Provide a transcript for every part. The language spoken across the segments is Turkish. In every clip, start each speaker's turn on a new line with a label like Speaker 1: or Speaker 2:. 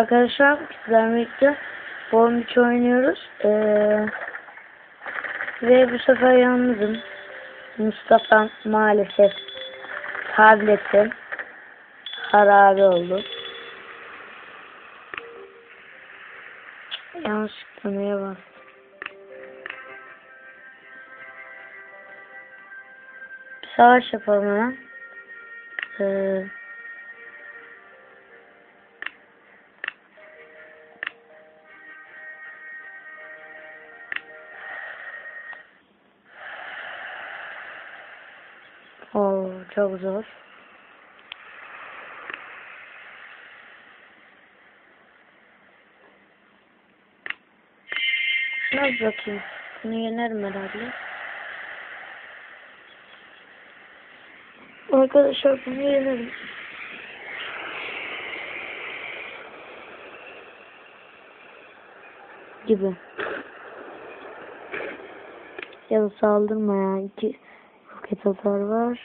Speaker 1: Arkadaşlar sizlerle birlikte Form 3 oynuyoruz. Ee, ve bu sefer yalnızım. Mustafa maalesef tableti harabe oldu. Yanlışlıkla neye bastım? Bir savaş yapalım hemen. Ee, Oo, çok zor. Bir bakayım. Bunu yenerim herhalde. Arkadaşlar bunu yenerim. Gibi. Ya da saldırma ya. İki roket atar var.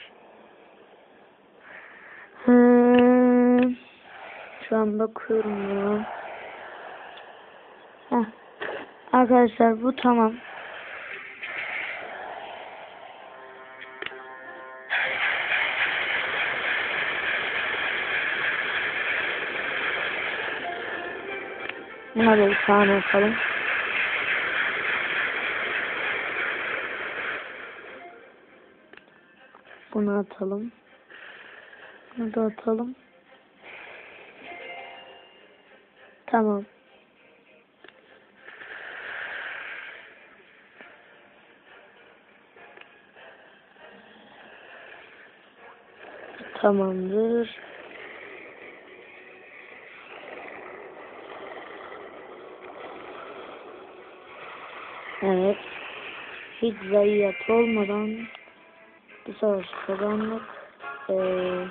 Speaker 1: Hmm. Şu an bakıyorum ya. Heh. Arkadaşlar bu tamam. Buna da bir tane yapalım. Bunu atalım. Bunu da atalım. Tamam. Tamamdır. Evet. Hiç zayiat olmadan bir savaş kazandık. Ee,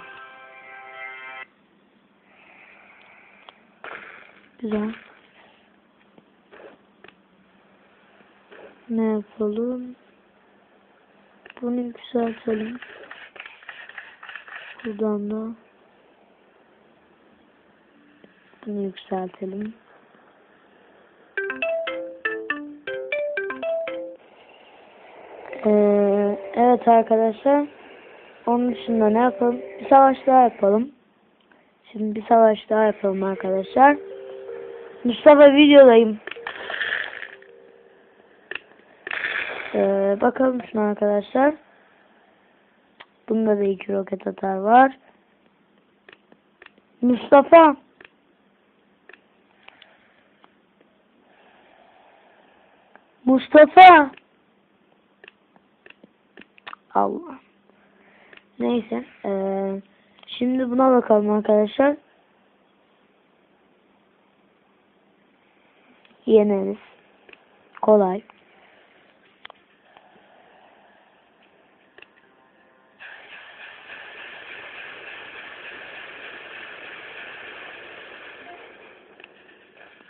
Speaker 1: güzel. Ne yapalım? Bunu yükseltelim. Buradan da bunu yükseltelim. Evet arkadaşlar. Onun dışında ne yapalım? Bir savaş daha yapalım. Şimdi bir savaş daha yapalım arkadaşlar. Mustafa videodayım. Ee, bakalım şuna arkadaşlar. Bunda da iki roket atar var. Mustafa. Mustafa. Allah. Neyse. Ee, şimdi buna bakalım arkadaşlar. Yeneriz. Kolay.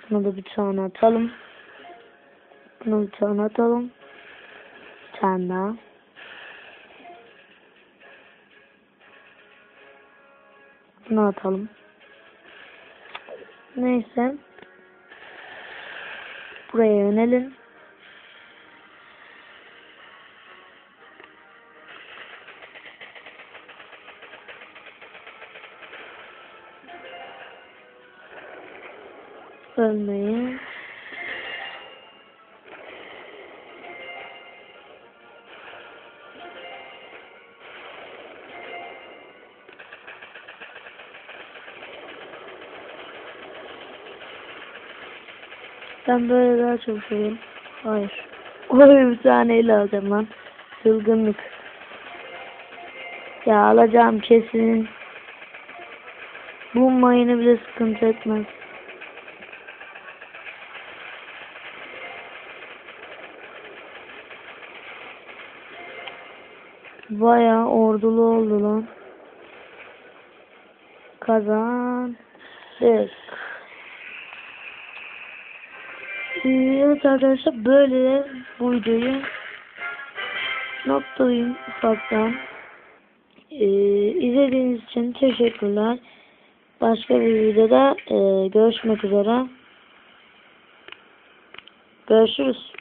Speaker 1: Buna da bir tane atalım. Buna bir tane atalım. Bir tane daha. Bunu atalım. Neyse. Buraya yönelim. Ölmeyin. Ben böyle daha çok seviyorum. Hayır. Oy bir taneyle alacağım lan. Çılgınlık. Ya alacağım kesin. Bu mayını bile sıkıntı etmez. Baya ordulu oldu lan. Kazandık. Evet arkadaşlar böyle bu videoyu noktalayayım ufaktan. Ee, izlediğiniz için teşekkürler. Başka bir videoda e, görüşmek üzere. Görüşürüz.